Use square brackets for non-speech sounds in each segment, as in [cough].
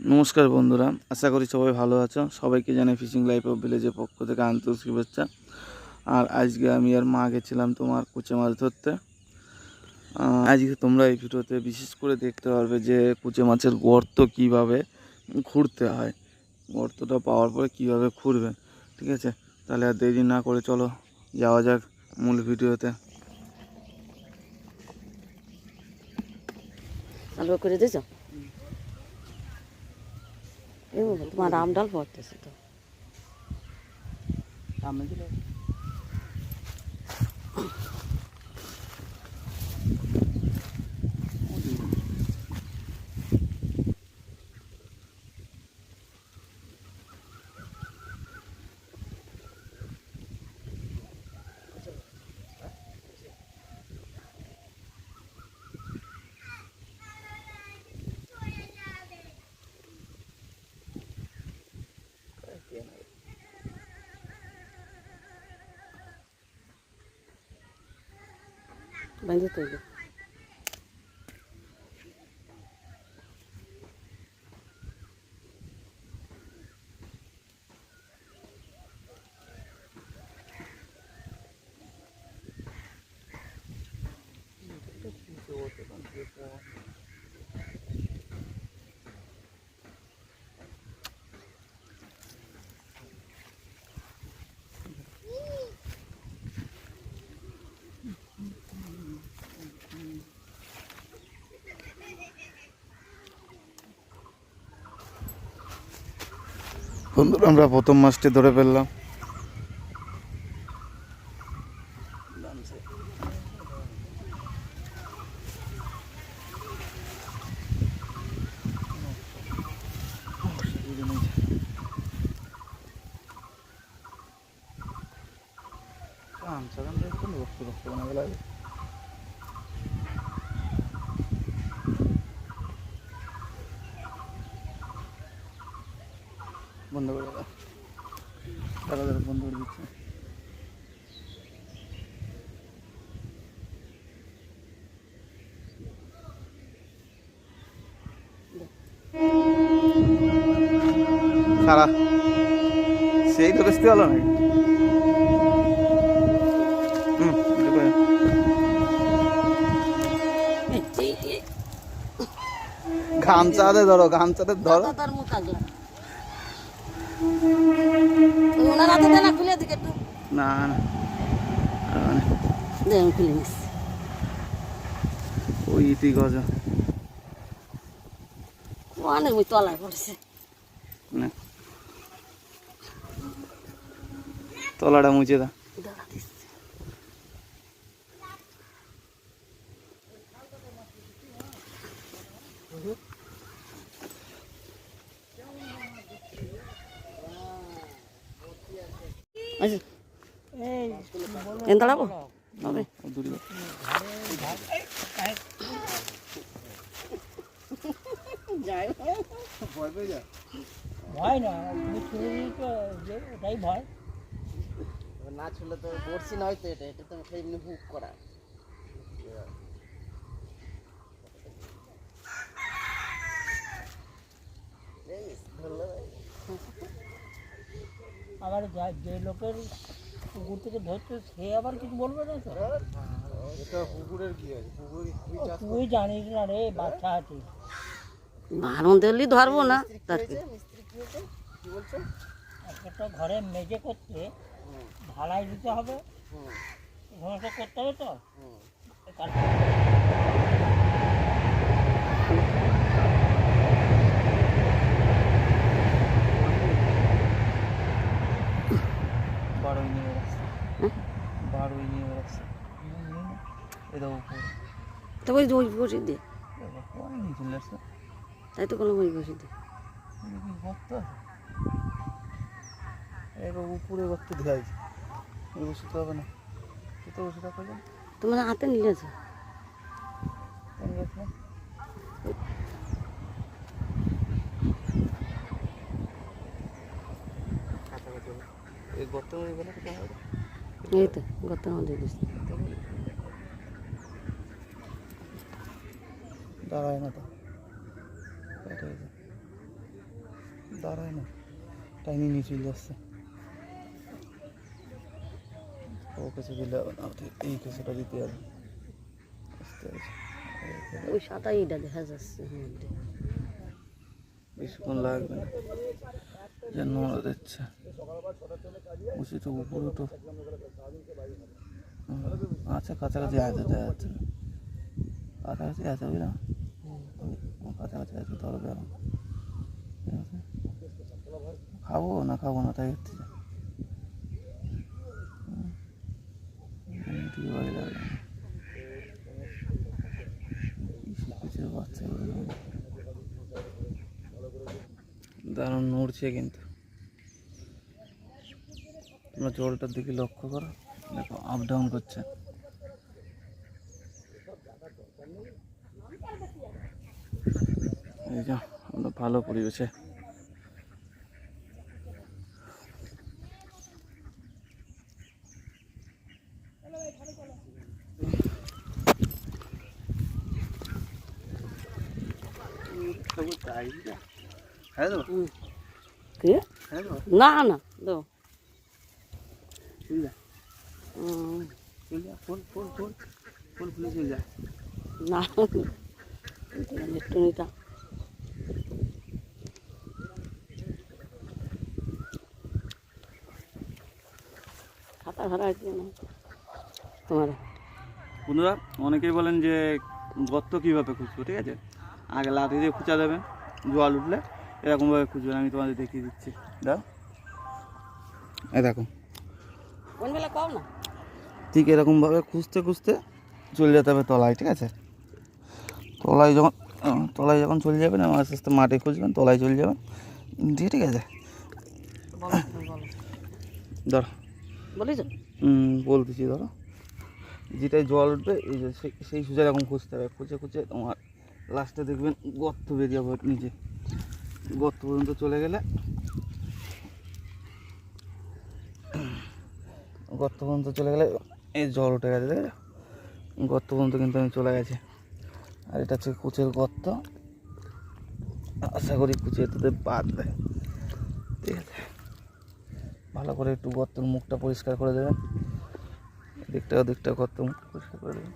নমস্কার বন্ধুরা, আশা করি সবাই ভালো আছো। সবাইকে জানাই ফিশিং লাইফ অফ ভিলেজের পক্ষ থেকে আন্তরিক শুভেচ্ছা। আর আজকে আমি আর মা গেছিলাম তোমার কুচে মাছ ধরতে। আজকে তোমরা এই ভিডিওতে বিশেষ করে দেখতে পারবে যে কুচে মাছের গর্ত কীভাবে খুঁড়তে হয়। গর্তটা পাওয়ার পরে কীভাবে খুঁড়বে, ঠিক আছে? তাহলে আর দেরি না করে চলো, যাওয়া যাক মূল ভিডিওতে। আলু করে দিয়েছ? তোমার আমডাল ডাল পড়তেছে তো। বেঁধে তৈরি বন্ধুরা আমরা প্রথম মাছটি ধরে ফেললাম। বন্ধ করে দাও। দাঁড়া দাঁড়া বন্ধ করে দিচ্ছে। সারা। সেই তো বেশি ভালো নাকি। গামছাতে ধরো গামছাতে ধরো। হাতে দেনা খুলে দিকে একটু। না না মানে দে আমি খুলে নিচ্ছি ওই ইতি গজা। অনেক ওই তলায় পড়েছে। না। তলাটা মুছে দা। এন দাঁড়াবো হবে। ভয় না ওটাই ভয়। না ছুলে তো বড়ছি নয় তো এটা এটা তো এমনি হুক করা আবার যা- যে লোকের পুকুর থেকে ধরছে সে আবার কিছু বলবে না তো? ও, তুই জানিস না রে বাচ্চা আছে। বারণ দিলি ধরবো না তার কি? একটা ঘরে মেজে করতে ঢালাই দিতে হবে। করতে হবে তো? এটা উপরে। তো ওই ওই বসে দে তাই তো কোনো ওই বসে দে গর্ত আছে এবার উপরে গর্ত দেওয়া আছে এই বসতে হবে না। কোথাও বসে থাকা তোমার হাতে নিলেছো কোন এই গর্তের মধ্যে গেলে কোথাও হবে? এই তো গত মধ্যে দাঁড়ায় না তো। যে। দাঁড়ায় না। টাইনি নিয়ে চলে যাচ্ছে। ও কিছু দিলে এই কিছুটা দিতে হবে। ওই সাঁতাইটা দেখা যাচ্ছে বেশিক্ষণ লাগবে না। যেন নোড়া দিচ্ছে বুঝি তো উপরে তো আচ্ছা কাছাকাছি আছে দেখা যাচ্ছে। কাছাকাছি আছে বুঝলাম কাছাকাছি আছে তাহলে বেরো। ঠিক আছে? খাব না খাব না, তাই হচ্ছে। দারুণ নড়ছে কিন্তু। তোমরা জলটার দিকে লক্ষ্য করো। দেখো আপ ডাউন করছে। এই যে আমরা ভালো পরিবেশে। হ্যাঁ তো কি? হ্যাঁ তো না না দো চল যা। উম, চল যা ফুল ফুল ফুল ফুল ফুলে চল যা। না। একটু নিতাম খাতা খাতা কি তোমার বন্ধুরা অনেকেই বলেন যে গর্ত কীভাবে খুঁজবো ঠিক আছে? আগে লাঠি দিয়ে খুঁচা দেবেন জল উঠলে এরকমভাবে খুঁজবেন আমি তোমাদের দেখিয়ে দিচ্ছি। দাও। এই দেখো। কোন বেলা কম না। ঠিক এরকমভাবে খুঁজতে খুঁজতে চলে যেতে হবে তলায় ঠিক আছে? তলায় যখন তলায় যখন চলে যাবেন এবং আস্তে আস্তে মাটি খুঁজবেন তলায় চলে যাবেন। দিয়ে ঠিক আছে। ধরো। হুম, বলতেছি ধরো। যেটাই জল উঠবে এই যে সেই- সেই সুজা এরকম খুঁজতে হবে খুঁজে খুঁজে তোমার লাস্টে দেখবেন গর্ত বেরিয়ে যাবে নিচে। গর্ত পর্যন্ত চলে গেলে গর্ত পর্যন্ত চলে গেলে এই জল উঠে গেছে দেখে গর্ত পর্যন্ত কিন্তু আমি চলে গেছি। আর এটা হচ্ছে কুচের গর্ত। আশা করি কুচে এতে বাদ দেয়। ঠিক আছে। ভালো করে একটু গর্তের মুখটা পরিষ্কার করে দেবেন। দিকটা দিকটা গর্ত মুখ পরিষ্কার করে দেবেন।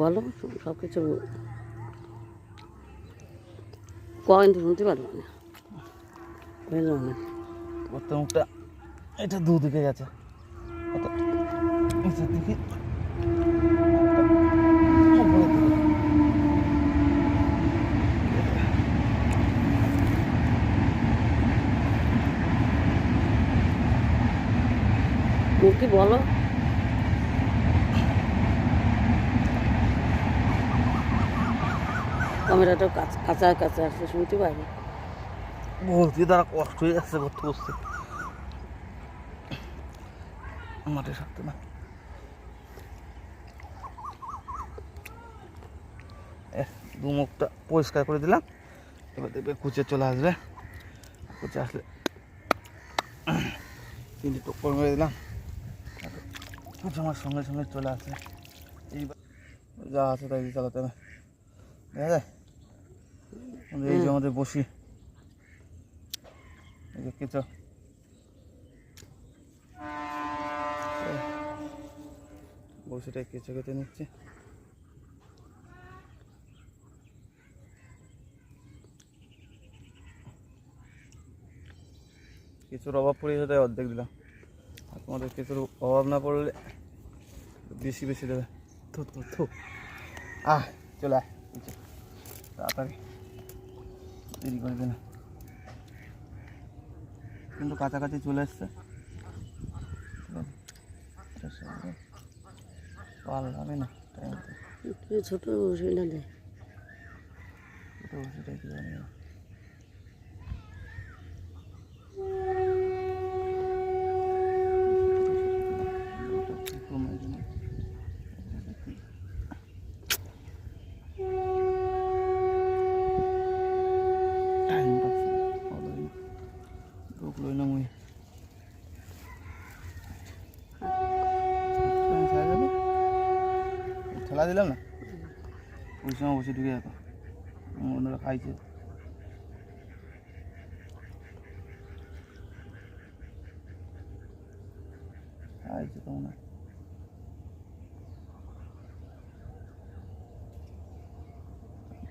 বলো সব কিছু কিন্তু শুনতে পারব না বুঝলো না। গর্তের মুখটা এটা দুদিকে গেছে। নিচের দিকে দিকে। কি বলো। ক্যামেরাটা কাছ- কাছা কাছে আসলে শুনতে পারবে বলছি তারা কষ্ট হয়ে যাচ্ছে করতে মাঠে থাকতে না। দু মুখটা পরিষ্কার করে দিলাম। এবার দেখবে কুচে চলে আসবে। কুচে আসলে তিনটে টুকর মেরে দিলাম। কুচে আমার সঙ্গে সঙ্গে চলে আসে। এইবার যা আছে তাই চালাতে হবে। দেখা যায়? এই যে আমাদের বসি। এই যে কেঁচো। বসিটাই কেঁচো কেটে নিচ্ছে। কিছুর অভাব পড়ে যেতে অর্ধেক দিলাম। আর তোমাদের কিছুর অভাব না পড়লে বেশি বেশি দেবে। থু থু থু। আহ চলে আয়। তাড়াতাড়ি। দেরি করবে না। কিন্তু কাছাকাছি চলে এসছে। হবে না ছোট রসুনটা দে। তো সেটাই কি জানি না। Time পাচ্ছি না, ভালোই না। ঢুকলোই না মুই। ঠেলা দিলাম না? ওই সময় বসে ঢুকে যেত অন্যরা খাইছে। খাইছে তো মনে হয়।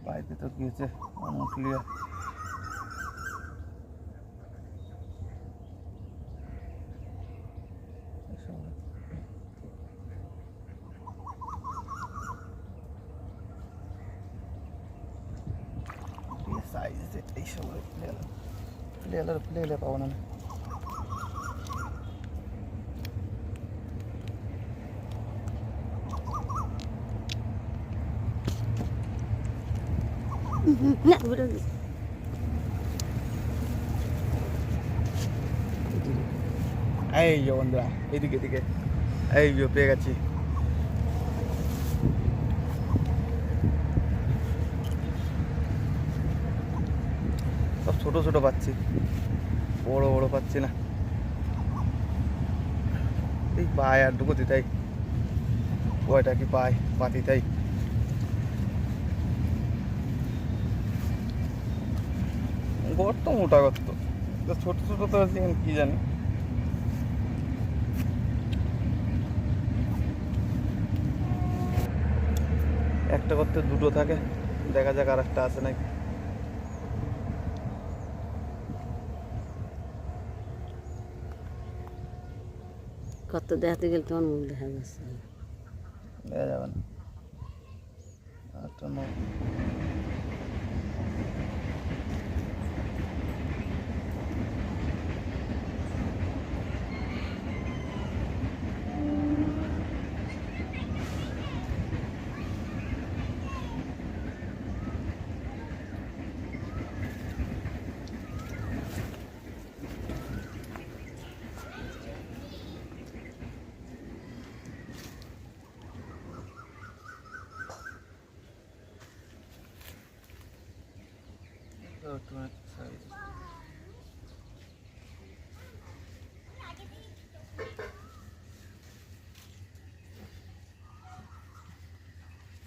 বাড়িতে তো গিয়েছে ক্লিয়ার সাইজ এই সময় প্লেয়ার প্লেয়ার প্লেয়ার পাবো না এই যে বন্ধুরা এদিকে এদিকে এই যে পেয়ে গেছি সব ছোট ছোট পাচ্ছি। বড় বড় পাচ্ছি না। এই পায় আর ঢুকোতে তাই। কয়টা কি পায়? পাতি তাই। গর্ত মোটা গর্ত। ছোট ছোট তো আছে কি জানি। একটা করতে দুটো থাকে। দেখা যাক আর একটা আছে নাকি। কত দেখাতে গেলে তোমার মুখ দেখা যাচ্ছে। দেখা যাবে না।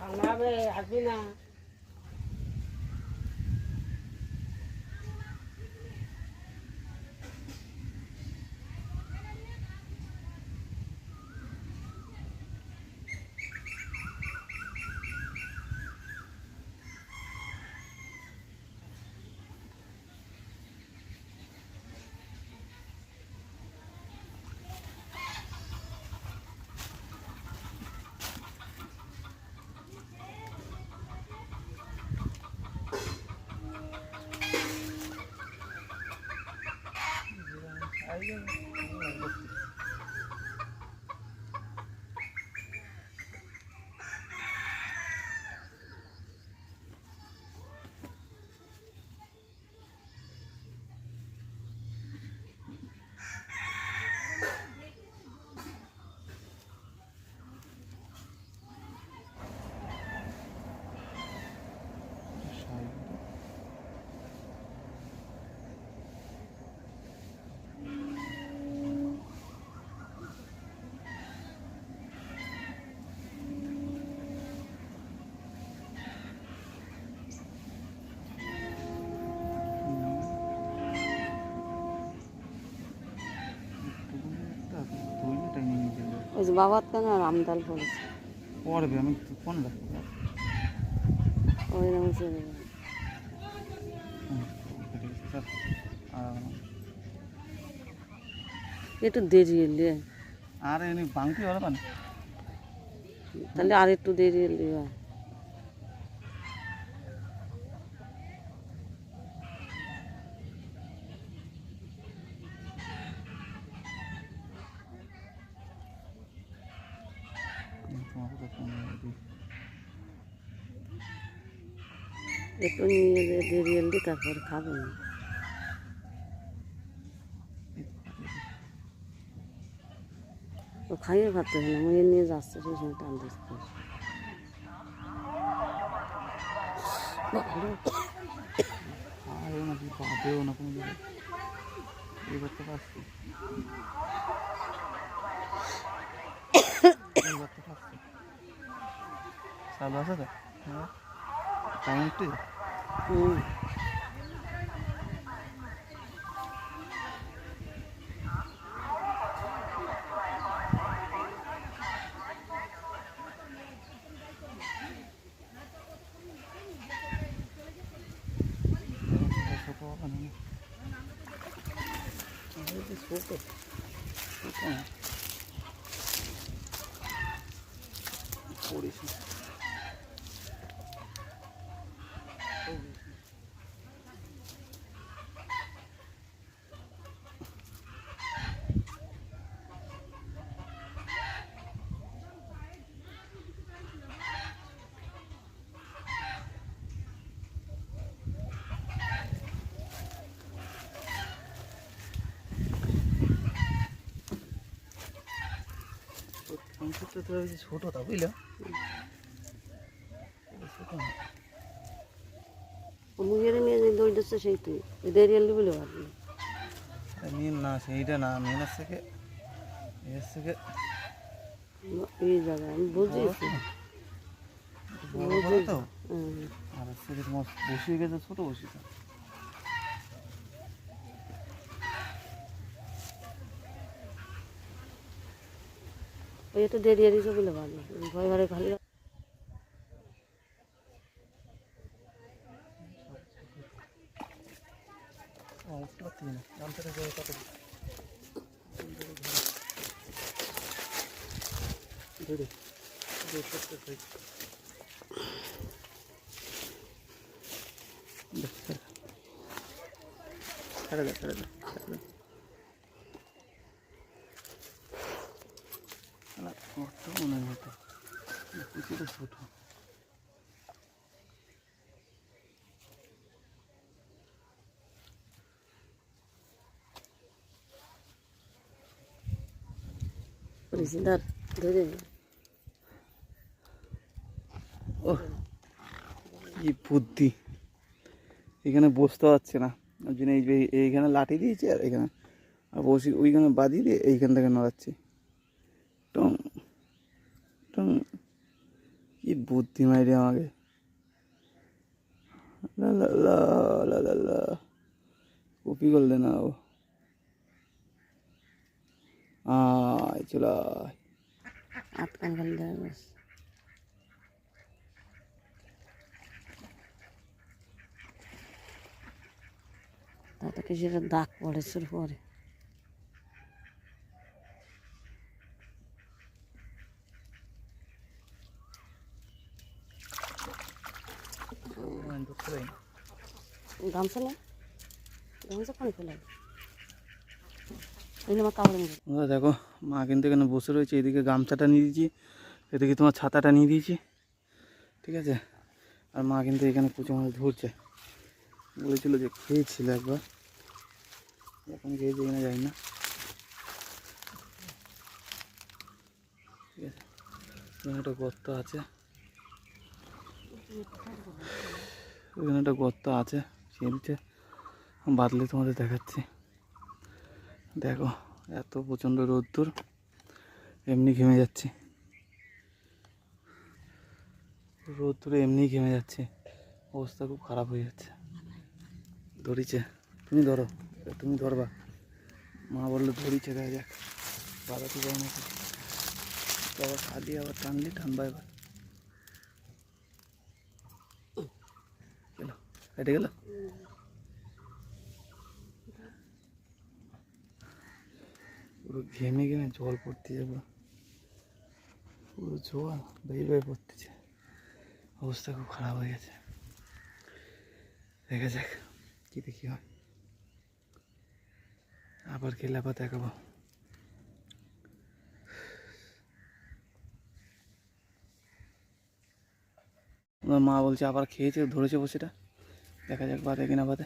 আটটা ন সামনে আসবি না ওই বাবার কেন আর আমদাল পড়েছে পড়বে আমি ফোন ওই রকম চলে একটু দেরি এলে আর এমনি বাংতি হবে তাহলে আর একটু দেরি এলে একটু নিয়ে দেরি এলে তারপর খাবে ও খাইয়ে ভাবতে না মুয়ে নিয়ে যাচ্ছে, সেই সময় টান দিচ্ছে। আরও না করতে পারছি Salah saja. Tangan tu. Oh. তো বুঝলে? ছোট না। যে দৌড় দিচ্ছে সেই তুই এদের রিয়েলি বলে পারবি না সেইটা না এর থেকে এই জায়গায় আমি বুঝেছি। বড় বড় তো আর গেছে ছোট বসি ওই একটু দেরি এরিছে বলে ভালো ভয় খালি অনেকটা তিন জানতে যাবে কত ধরে ছেড়ে দে ছেড়ে দে ছেড়ে দে শালা, কত মতো কিছুটা ছোট করেছি ধরে ও কি বুদ্ধি। এখানে বসতে পারছে না। ওই জন্য এই এইখানে লাঠি দিয়েছি আর এখানে। আর বসি ওইখানে বাদি দিয়ে এইখান থেকে নড়াচ্ছি। বুদ্ধি মাইরে আমাকে লা লা লা লা লা লা কপি করলে না ও আয় চলে আয় আটকান খালি দেয় ব্যাস তাতে কিসের দাগ পড়ে শুরু পরে গামছা না। গামছা পানি ফেলাই দেখো মা কিন্তু এখানে বসে রয়েছে এদিকে গামছাটা নিয়ে দিয়েছি এদিকে তোমার ছাতাটা নিয়ে দিয়েছি ঠিক আছে? আর মা কিন্তু এখানে কুচো মাছ ধরছে। বলেছিল যে খেয়েছিল একবার। এখন খেয়েছে এখানে যাই না। ঠিক আছে একটা গর্ত আছে। ওখানে একটা গর্ত আছে চিনছে বাদলে তোমাদের দেখাচ্ছি। দেখো, এত প্রচণ্ড রোদ্দুর, এমনি ঘেমে যাচ্ছে। রোদ্দুরে এমনি ঘেমে যাচ্ছে, অবস্থা খুব খারাপ হয়ে যাচ্ছে। ধরিছে, তুমি ধরো, তুমি ধরবা। মা বলল, ধরিছে, দেখা যাক যাও নাকি বাবা খালি আবার টানলি, টানবা এবার গেল কেটে গেল? পুরো ঘেমে ঘেমে জল পড়তেছে পুরো পুরো জল বেয়ে বেয়ে পড়তেছে। অবস্থা খুব খারাপ হয়ে গেছে। দেখা যাক কী দেখি হয়। আবার খেলে আবার দেখাবো। আমার মা বলছে আবার খেয়েছে, ধরেছে বসেটা। দেখা যাক বাদে কিনা বাদে।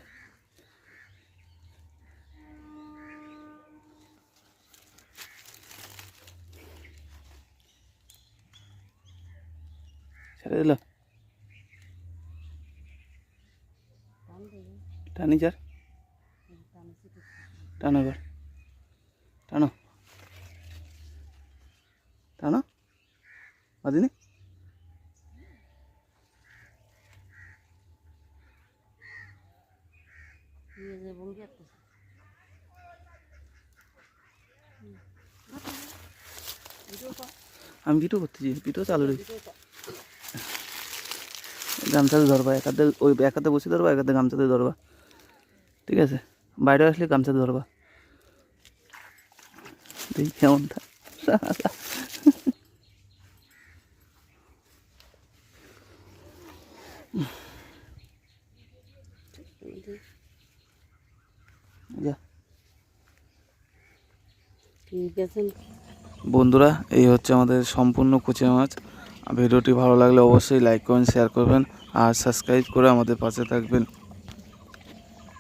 ছেড়ে দিল? টানি চার টানো এবার। টানো। টানো? বাদিনি? যে ভঙ্গি একটা। আমি ভিডিও করতেছি ভিডিও চালু রেখে গামছাতে ধরবা, এক হাতে ওই এক হাতে বসে ধরবা, এক হাতে গামছাতে ধরবা। ঠিক আছে? বাইরে আসলে গামছাতে ধরবা। দেখি কেমন [laughs] থা- যা ঠিক আছে বন্ধুরা, এই হচ্ছে আমাদের সম্পূর্ণ কুচে মাছ। ভিডিওটি ভালো লাগলে অবশ্যই লাইক করবেন শেয়ার করবেন। আর সাবস্ক্রাইব করে আমাদের পাশে থাকবেন।